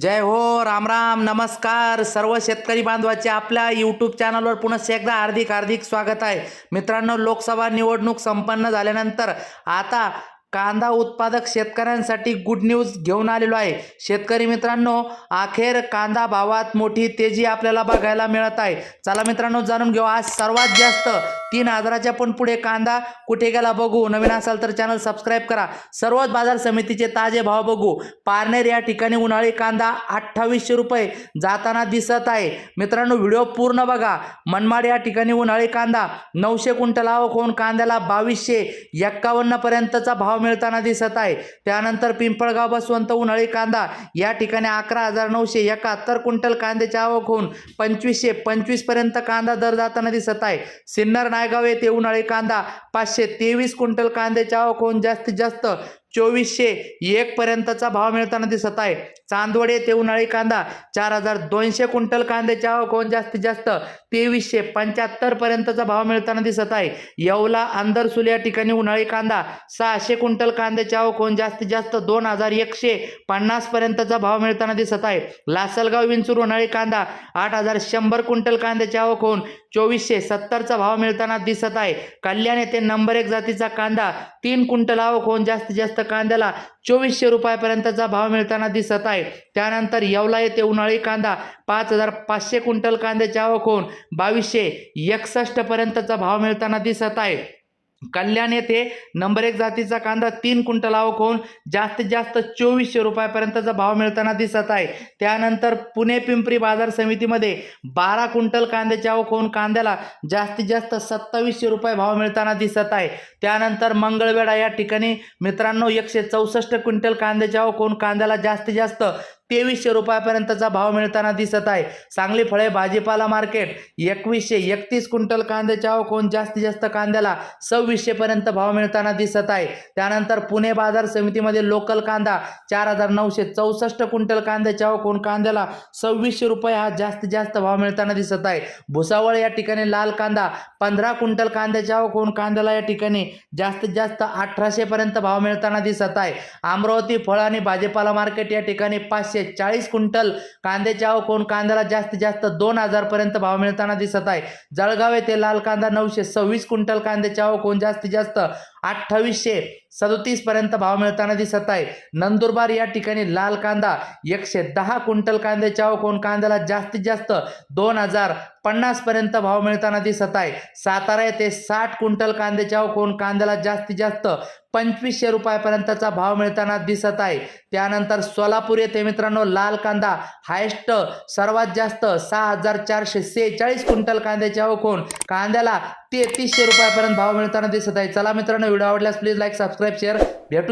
जय हो राम राम नमस्कार. सर्व शेतकरी बांधवाचे आपल्या यूट्यूब चॅनलवर पुन्हा एकदा हार्दिक हार्दिक स्वागत आहे. मित्रांनो लोकसभा निवडणूक संपन्न झाल्यानंतर आता कांदा उत्पादक शेतकऱ्यांसाठी गुड न्यूज घेऊन आलेलो आहे. शेतकरी मित्रांनो अखेर कांदा भावात मोठी तेजी आपल्याला बघायला मिळत आहे. चला मित्रांनो जाणून घेऊ. आज सर्वात जास्त तीन हजाराच्या पण पुढे कांदा कुठे गेला बघू. नवीन असाल तर चॅनल सबस्क्राईब करा. सर्वच बाजार समितीचे ताजे भाव बघू. पारनेर या ठिकाणी उन्हाळी कांदा अठ्ठावीसशे रुपये जाताना दिसत आहे. मित्रांनो व्हिडिओ पूर्ण बघा. मनमाड या ठिकाणी उन्हाळी कांदा नऊशे क्विंटल आवक होऊन कांद्याला बावीसशे एक्कावन्नपर्यंतचा भाव भाव मिळताना दिसत आहे. त्यानंतर पिंपळगाव बसवंत उन्हाळी कांदा या ठिकाणी अकरा हजार नऊशे एकाहत्तर क्विंटल कांद्याची आवक होऊन पंचवीसशे पंचवीसपर्यंत कांदा दर जाताना दिसत आहे. सिन्नर नायगाव येथे उन्हाळी कांदा पाचशे तेवीस क्विंटल कांद्याची आवक होऊन जास्तीत जास्त चोवीसशे एक पर्यंतचा भाव मिळताना दिसत आहे. चांदवड येथे उन्हाळी कांदा चार हजार दोनशे क्विंटल कांद्याच्या आवक जास्तीत जास्त? तेवीसशे पंच्याहत्तर पर्यंतचा भाव मिळताना दिसत आहे. येवला अंदरसूल या ठिकाणी उन्हाळी कांदा सहाशे क्विंटल कांद्याच्या आवक जास्तीत जास्त? दोन हजार एकशे पन्नास पर्यंतचा भाव मिळताना दिसत आहे. लासलगाव विंचूर उन्हाळी कांदा आठ हजार शंभर क्विंटल कांद्याची आवक होऊन चोवीसशे सत्तरचा भाव मिळताना दिसत आहे. कल्याण येथे नंबर एक जातीचा कांदा तीन क्विंटल आवक होऊन जास्तीत जास्त कांद्याला चोवीसशे रुपयापर्यंतचा भाव मिळताना दिसत आहे. त्यानंतर येवला येथे उन्हाळी कांदा पाच हजार पाचशे क्विंटल कांद्याची आवक होऊन बावीसशे एकसष्टपर्यंतचा भाव मिळताना दिसत आहे. कल्याण येथे नंबर एक जातीचा कांदा तीन क्विंटल आवक होऊन जास्तीत जास्त चोवीसशे रुपयापर्यंतचा भाव मिळताना दिसत आहे. त्यानंतर पुणे पिंपरी बाजार समितीमध्ये बारा क्विंटल कांद्याची आवक होऊन कांद्याला जास्तीत जास्त सत्तावीसशे रुपये भाव मिळताना दिसत आहे. त्यानंतर मंगळवेढा या ठिकाणी मित्रांनो एकशे चौसष्ट क्विंटल कांद्याची आवक होऊन कांद्याला जास्तीत जास्त तेवीसशे रुपयापर्यंतचा भाव मिळताना दिसत आहे. सांगली फळे भाजीपाला मार्केट. एकवीसशे एकतीस क्विंटल कांद्याच्या आवक जास्तीत जास्त कांद्याला सव्वीसशेपर्यंत भाव मिळताना दिसत आहे. त्यानंतर पुणे बाजार समितीमध्ये लोकल कांदा चार हजार नऊशे चौसष्ट क्विंटल कांद्याच्या आवक कांद्याला सव्वीसशे रुपये हा जास्तीत जास्त भाव मिळताना दिसत आहे. भुसावळ या ठिकाणी लाल कांदा पंधरा क्विंटल कांद्याच्या आवक कांद्याला या ठिकाणी जास्तीत जास्त अठराशेपर्यंत भाव मिळताना दिसत आहे. अमरावती फळ आणि भाजीपाला मार्केट या ठिकाणी पाचशे चाळीस क्विंटल कांद्याच्या आवक कांद्याला जास्तीत जास्त दोन हजार पर्यंत भाव मिळताना दिसत आहे. जळगाव येथे लाल कांदा नऊशे सव्वीस क्विंटल कांद्याच्या आवक जास्तीत जास्त अठ्ठावीसशे सदोतीस पर्यंत भाव मिळताना दिसत आहे. नंदुरबार या ठिकाणी लाल कांदा एकशे दहा क्विंटल कांद्याच्या आवक कांद्याला जास्तीत जास्त दोन हजार पन्नास पर्यंत भाव मिळताना दिसत आहे. सातारा येथे साठ क्विंटल कांद्याच्या आवक कांद्याला जास्तीत जास्त पंचवीसशे रुपयापर्यंतचा भाव मिळताना दिसत आहे. त्यानंतर सोलापूर येथे मित्रांनो लाल कांदा हायेस्ट सर्वात जास्त सहा हजार चारशे सेहेचाळीस क्विंटल कांद्याच्या आवक कांद्याला तेहतीसशे रुपयापर्यंत भाव मिळताना दिसत आहे. चला मित्रांनो व्हिडिओ आवडल्यास प्लीज लाईक सबस्क्राईब शेअर भेटू